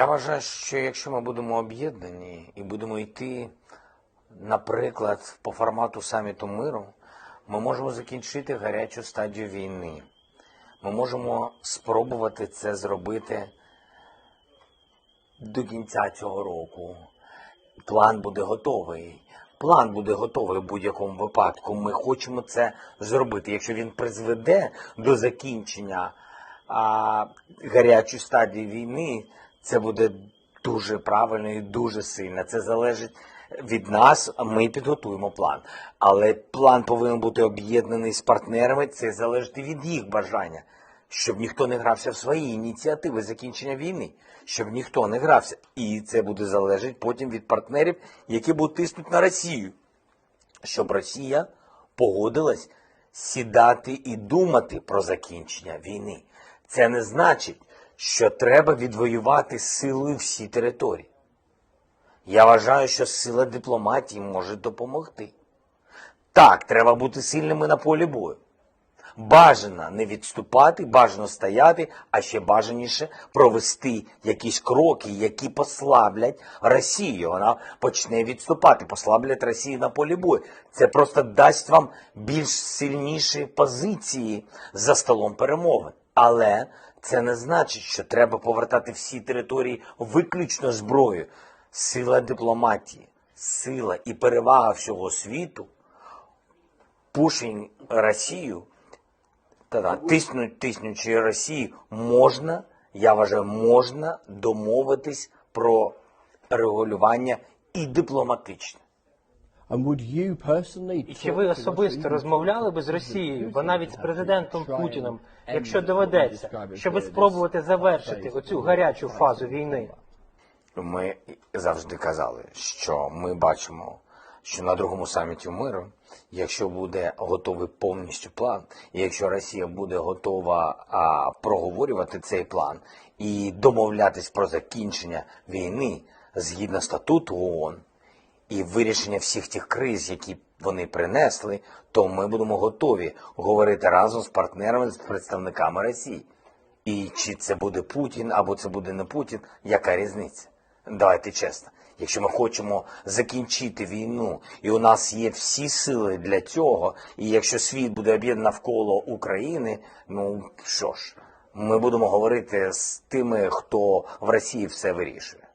Я вважаю, що якщо ми будемо об'єднані і будемо йти, наприклад, по формату саміту миру, ми можемо закінчити гарячу стадію війни. Ми можемо спробувати це зробити до кінця цього року. План буде готовий. План буде готовий в будь-якому випадку. Ми хочемо це зробити. Якщо він призведе до закінчення а, гарячої стадії війни, це буде дуже правильно і дуже сильно. Це залежить від нас. Ми підготуємо план. Але план повинен бути об'єднаний з партнерами. Це залежить від їх бажання щоб ніхто не грався в свої ініціативи закінчення війни, щоб ніхто не грався. І це буде залежати потім від партнерів, які будуть тиснути на Росію, щоб Росія погодилась сідати і думати про закінчення війни. Це не значить, що треба відвоювати силою всі території. Я вважаю, що сила дипломатії може допомогти. Так, треба бути сильними на полі бою. Бажано не відступати, бажано стояти, а ще бажаніше провести якісь кроки, які послаблять Росію. Вона почне відступати, послаблять Росію на полі бою. Це просто дасть вам більш сильніші позиції за столом перемови. Але це не значить, що треба повертати всі території виключно зброєю. Сила дипломатії, сила і перевага всього світу, пушень Росію та тиснуть, тиснучи Росії, можна, я вважаю, можна домовитись про регулювання і дипломатичне. І чи ви особисто розмовляли би з Росією, бо навіть з президентом Путіним, якщо доведеться, щоб спробувати завершити оцю гарячу фазу війни? Ми завжди казали, що ми бачимо, що на другому саміті миру, якщо буде готовий повністю план, і якщо Росія буде готова а, проговорювати цей план і домовлятись про закінчення війни згідно статуту ООН і вирішення всіх тих криз, які вони принесли, то ми будемо готові говорити разом з партнерами, з представниками Росії. І чи це буде Путін або це буде не Путін, яка різниця? Давайте чесно. Якщо ми хочемо закінчити війну, і у нас є всі сили для цього, і якщо світ буде об'єднаний навколо України, ну що ж, ми будемо говорити з тими, хто в Росії все вирішує.